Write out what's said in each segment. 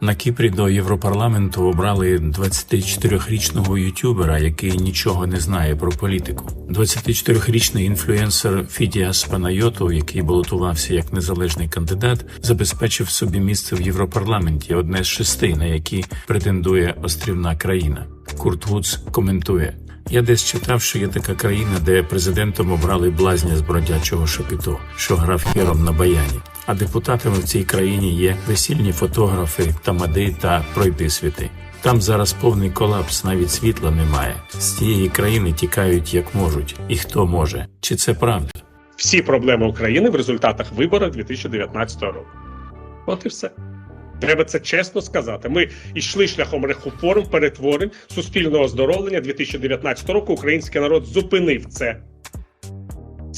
На Кіпрі до Європарламенту обрали 24-річного ютубера, який нічого не знає про політику. 24-річний інфлюенсер Фідіас Панайотов, який балотувався як незалежний кандидат, забезпечив собі місце в Європарламенті, одне з шести, на які претендує острівна країна. Курт Вудс коментує. Я десь читав, що є така країна, де президентом обрали блазня з бродячого шепіто, що грав хером на баяні. А депутатами в цій країні є весільні фотографи, тамади та пройдисвіти. Там зараз повний колапс, навіть світла немає. З цієї країни тікають як можуть, і хто може. Чи це правда? всі проблеми України в результатах виборів 2019 року. От і все. Треба це чесно сказати. Ми йшли шляхом реформ, перетворень, суспільного оздоровлення 2019 року. Український народ зупинив це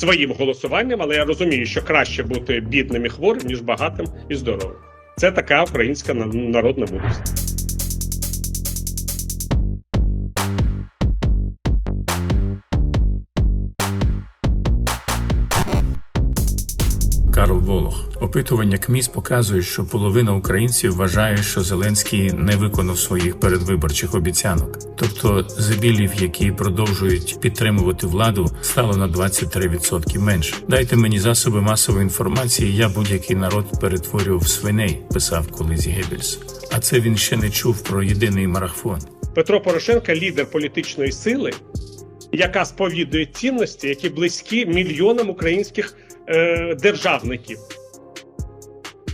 своїм голосуванням, але я розумію, що краще бути бідним і хворим, ніж багатим і здоровим. Це така українська на- народна мудрість. Карл Волох. Опитування КМІС показують, що половина українців вважає, що Зеленський не виконав своїх передвиборчих обіцянок. Тобто забілів, які продовжують підтримувати владу, стало на 23% менше. Дайте мені засоби масової інформації. Я будь-який народ перетворю в свиней, писав колись Геббельс. А це він ще не чув про єдиний марафон. Петро Порошенко лідер політичної сили, яка сповідує цінності, які близькі мільйонам українських е, державників.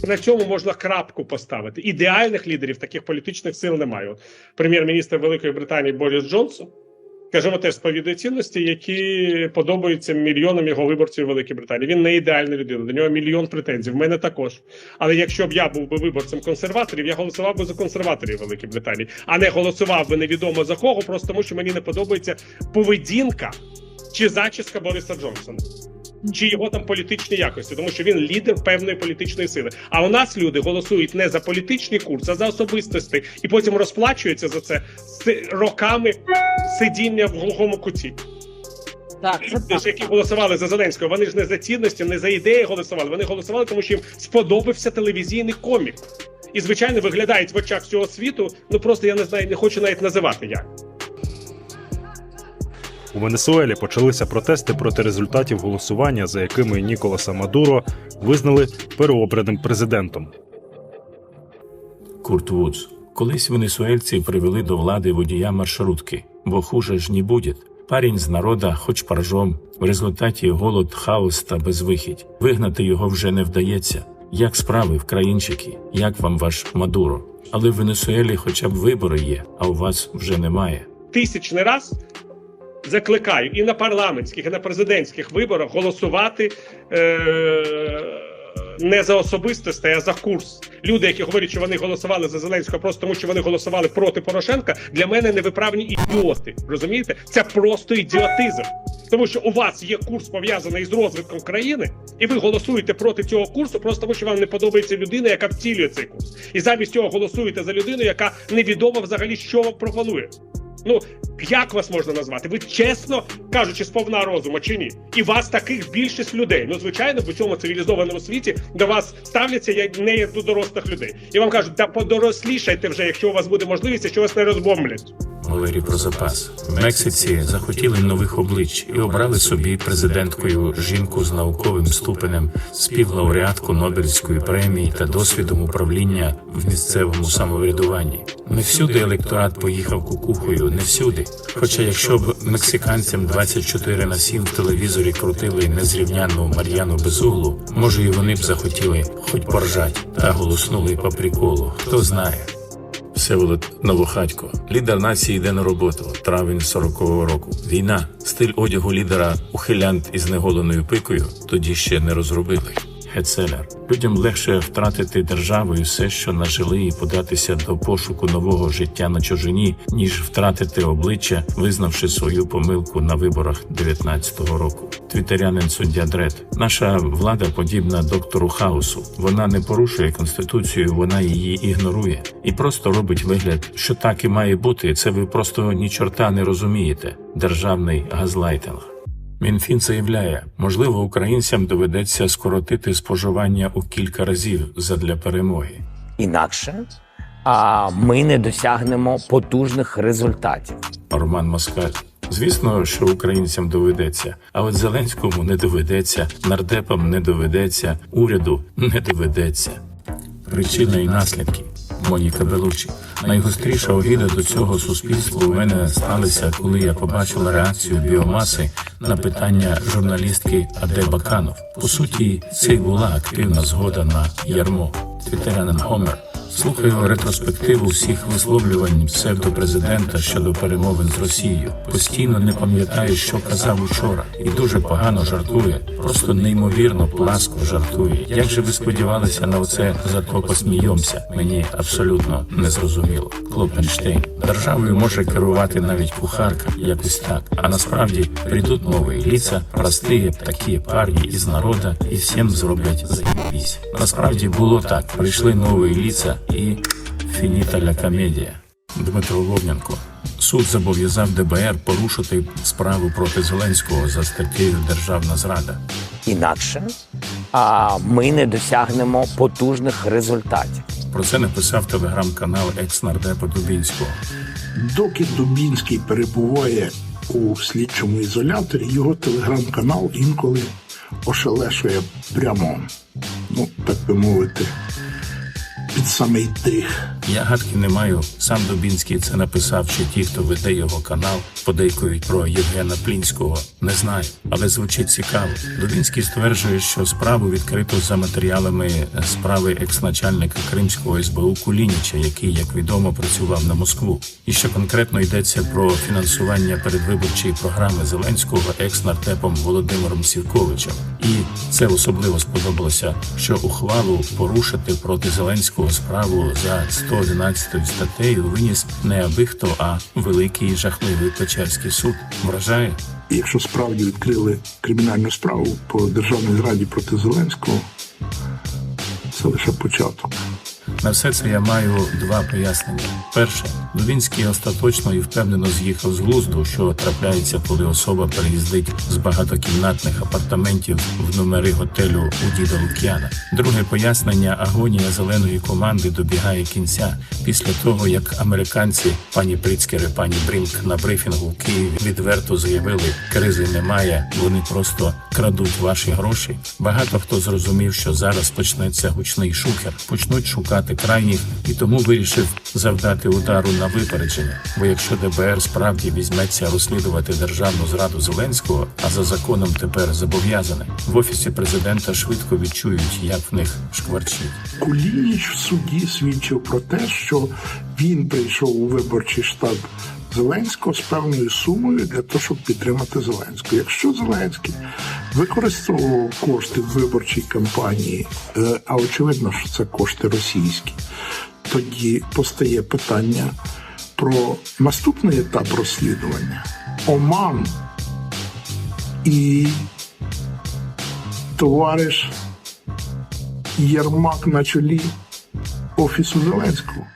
На цьому можна крапку поставити. Ідеальних лідерів таких політичних сил немає. Прем'єр-міністр Великої Британії Борис Джонсон, скажімо, теж сповідує цінності, які подобаються мільйонам його виборців Великій Британії. Він не ідеальна людина, до нього мільйон претензій. В мене також. Але якщо б я був би виборцем консерваторів, я голосував би за консерваторів Великої Британії, а не голосував би невідомо за кого, просто тому що мені не подобається поведінка чи зачіска Бориса Джонсона. Чи його там політичні якості, тому що він лідер певної політичної сили. А у нас люди голосують не за політичний курс, а за особистості, і потім розплачуються за це роками сидіння в глухому куті. Так, це Люди так. які голосували за Зеленського, вони ж не за цінності, не за ідеї голосували. Вони голосували, тому що їм сподобався телевізійний комік. І, звичайно, виглядають в очах всього світу. Ну просто я не знаю, не хочу навіть називати як. У Венесуелі почалися протести проти результатів голосування, за якими Ніколаса Мадуро визнали переобраним президентом. Курт Вудс. Колись венесуельці привели до влади водія маршрутки, бо хуже ж не буде. Парень з народа, хоч паржом, в результаті голод, хаос та безвихідь. Вигнати його вже не вдається. Як справи в країнчики, як вам ваш Мадуро? Але в Венесуелі хоча б вибори є, а у вас вже немає. Тисячний раз закликаю і на парламентських, і на президентських виборах голосувати. Е- не за особистості, а за курс. Люди, які говорять, що вони голосували за Зеленського, просто тому що вони голосували проти Порошенка, для мене невиправні ідіоти. Розумієте? Це просто ідіотизм. Тому що у вас є курс пов'язаний з розвитком країни, і ви голосуєте проти цього курсу, просто тому що вам не подобається людина, яка втілює цей курс. І замість цього голосуєте за людину, яка невідомо взагалі що вам пропонує. Ну як вас можна назвати? Ви чесно кажучи, сповна розуму чи ні? І вас таких більшість людей. Ну звичайно, в цьому цивілізованому світі до вас ставляться як не як до дорослих людей. І вам кажуть, та подорослішайте вже, якщо у вас буде можливість, що вас не розбомблять. Говорі про запас. В Мексиці захотіли нових облич і обрали собі президенткою жінку з науковим ступенем, співлауреатку Нобелівської премії та досвідом управління в місцевому самоврядуванні. Не всюди електорат поїхав кукухою, не всюди. Хоча, якщо б мексиканцям 24 на 7 в телевізорі крутили незрівнянну Мар'яну Безуглу, може і вони б захотіли хоч поржать та голоснули по приколу. Хто знає. Всеволод Новохатько, лідер нації йде на роботу. Травень 40-го року. Війна, стиль одягу лідера ухилянт із неголеною пикою тоді ще не розробили. Гетцелер. Людям легше втратити державу і все, що нажили, і податися до пошуку нового життя на чужині, ніж втратити обличчя, визнавши свою помилку на виборах 19-го року. Твітерянин суддя Дред. Наша влада подібна доктору хаосу. Вона не порушує конституцію, вона її ігнорує і просто робить вигляд, що так і має бути. Це ви просто ні чорта не розумієте. Державний газлайтинг. Мінфін заявляє, можливо, українцям доведеться скоротити споживання у кілька разів задля перемоги. Інакше а ми не досягнемо потужних результатів. Роман Москаль. Звісно, що українцям доведеться, а от Зеленському не доведеться, нардепам не доведеться, уряду не доведеться. Причина і наслідки. Моніка Белучі. Найгостріша обіда до цього суспільства у мене сталися, коли я побачила реакцію біомаси на питання журналістки Аде Баканов. По суті, це була активна згода на ярмо. Твітерянин Гомер. Слухаю ретроспективу всіх висловлювань псевдопрезидента щодо перемовин з Росією. Постійно не пам'ятаю, що казав учора, і дуже погано жартує. Просто неймовірно пласко жартує. Як же ви сподівалися на оце зато посмійомся? Мені абсолютно не зрозуміло. Клопенштейн державою може керувати навіть кухарка, якось так. А насправді прийдуть нові ліца, простые такі парні із народа, і всім зроблять заєбісь. Насправді було так. Прийшли нові ліца і фініта ля комедія. Дмитро Вовненко. Суд зобов'язав ДБР порушити справу проти Зеленського за статтею Державна зрада. Інакше а ми не досягнемо потужних результатів. Про це написав телеграм-канал екс-нардепа Дубінського. Доки Дубінський перебуває у слідчому ізоляторі, його телеграм-канал інколи ошелешує прямо, ну так би мовити, під самий дих. Я гадки не маю. Сам Дубінський це написав, чи ті, хто веде його канал, подейкують про Євгена Плінського. Не знаю, але звучить цікаво. Дубінський стверджує, що справу відкрито за матеріалами справи екс-начальника Кримського СБУ Кулініча, який, як відомо, працював на Москву. І що конкретно йдеться про фінансування передвиборчої програми Зеленського екс-нартепом Володимиром Сівковичем. І це особливо сподобалося, що ухвалу порушити проти Зеленського справу за 111 статтею виніс не аби хто, а великий жахливий Печерський суд. Вражає? Якщо справді відкрили кримінальну справу по державній зраді проти Зеленського, це лише початок. На все це я маю два пояснення. Перше, Дубінський остаточно і впевнено з'їхав з глузду, що трапляється, коли особа переїздить з багатокімнатних апартаментів в номери готелю у Діда Лук'яна. Друге пояснення агонія зеленої команди добігає кінця після того, як американці, пані Прицкер і пані Брінк на брифінгу в Києві відверто заявили, кризи немає, вони просто крадуть ваші гроші. Багато хто зрозумів, що зараз почнеться гучний шухер, почнуть шукати крайніх, і тому вирішив завдати удару на випередження. Бо якщо ДБР справді візьметься розслідувати державну зраду Зеленського, а за законом тепер зобов'язане, в офісі президента швидко відчують, як в них шкварчить. Кулініч в суді свідчив про те, що він прийшов у виборчий штаб Зеленського з певною сумою для того, щоб підтримати Зеленського. Якщо Зеленський використовував кошти в виборчій кампанії, е, а очевидно, що це кошти російські, тоді постає питання про наступний етап розслідування. Оман і товариш Єрмак на чолі Офісу Зеленського.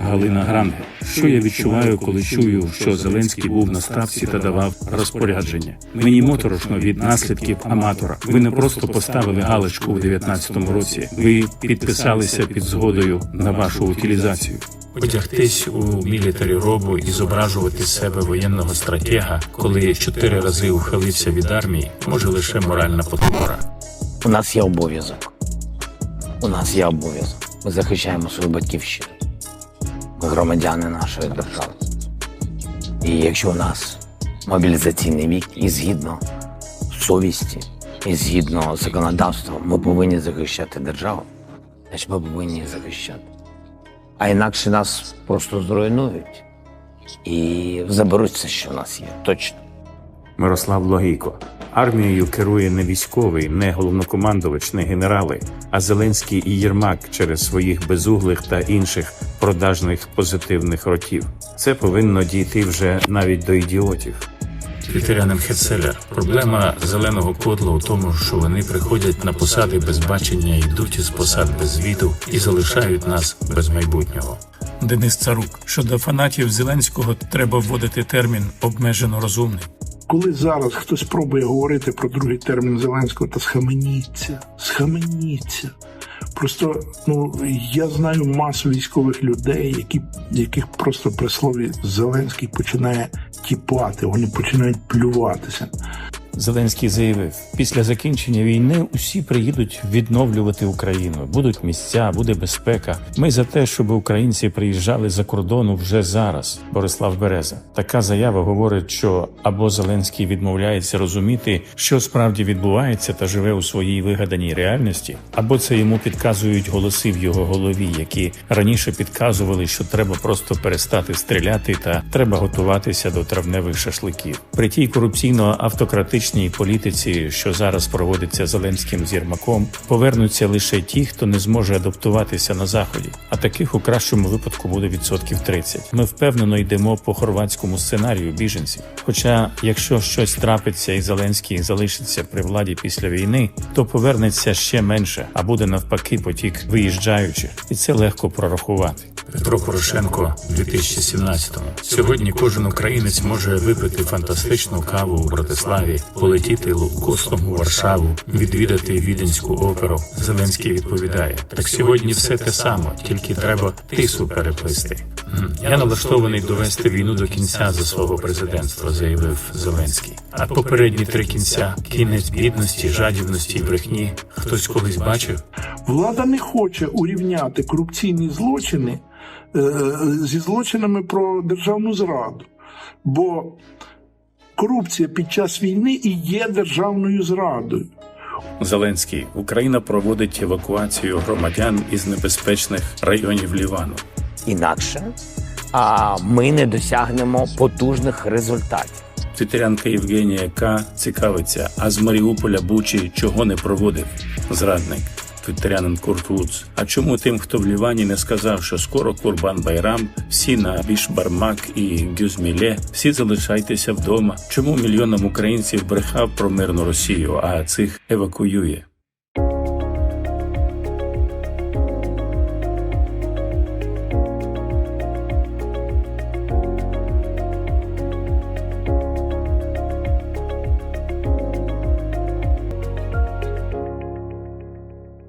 Галина Гранге. Що я відчуваю, коли чую, що Зеленський був на ставці та давав розпорядження? Мені моторошно від наслідків аматора. Ви не просто поставили галочку у 19-му році. Ви підписалися під згодою на вашу утилізацію. Одягтись у мілітарі робу і зображувати себе воєнного стратега, коли чотири рази ухилився від армії, може лише моральна потвора. У нас є обов'язок. У нас є обов'язок. Ми захищаємо свою батьківщину. Громадяни нашої держави. І якщо у нас мобілізаційний вік і згідно совісті, і згідно законодавства, ми повинні захищати державу, значить ми повинні захищати. А інакше нас просто зруйнують і заберуть все, що в нас є. Точно. Мирослав Логійко. Армією керує не військовий, не головнокомандувач, не генерали, а Зеленський і Єрмак через своїх безуглих та інших продажних позитивних ротів. Це повинно дійти вже навіть до ідіотів. Твітерянин Хетцелер. Проблема зеленого кодла у тому, що вони приходять на посади без бачення, йдуть із посад без звіту і залишають нас без майбутнього. Денис Царук. Щодо фанатів Зеленського треба вводити термін обмежено розумний. Коли зараз хтось спробує говорити про другий термін Зеленського, та схаменіться, схаменіться. Просто ну я знаю масу військових людей, які яких просто при слові Зеленський починає тіпати, вони починають плюватися. Зеленський заявив: після закінчення війни усі приїдуть відновлювати Україну. Будуть місця, буде безпека. Ми за те, щоб українці приїжджали за кордону вже зараз. Борислав Береза. Така заява говорить, що або Зеленський відмовляється розуміти, що справді відбувається, та живе у своїй вигаданій реальності, або це йому підказують голоси в його голові, які раніше підказували, що треба просто перестати стріляти та треба готуватися до травневих шашликів. При тій корупційно-автократичній політиці, що зараз проводиться Зеленським з Єрмаком, повернуться лише ті, хто не зможе адаптуватися на заході. А таких у кращому випадку буде відсотків 30. Ми впевнено йдемо по хорватському сценарію біженців. Хоча, якщо щось трапиться і Зеленський залишиться при владі після війни, то повернеться ще менше, а буде навпаки потік виїжджаючих, і це легко прорахувати. Петро Порошенко у 2017-му. Сьогодні кожен українець може випити фантастичну каву у Братиславі, полетіти лоукостом у Варшаву, відвідати віденську оперу. Зеленський відповідає: так сьогодні все те саме, тільки треба тису переплисти. Я налаштований довести війну до кінця за свого президентства, заявив Зеленський. А попередні три кінця кінець бідності, жадібності і брехні. Хтось колись бачив? Влада не хоче урівняти корупційні злочини е, зі злочинами про державну зраду, бо корупція під час війни і є державною зрадою. Зеленський Україна проводить евакуацію громадян із небезпечних районів Лівану. Інакше а ми не досягнемо потужних результатів. Твітерянка Євгенія К. цікавиться, а з Маріуполя Бучі чого не проводив зрадник. Твіттерянин Курт Вудс. А чому тим, хто в Лівані не сказав, що скоро Курбан Байрам, всі на Бішбармак і Гюзміле, всі залишайтеся вдома? Чому мільйонам українців брехав про мирну Росію, а цих евакуює?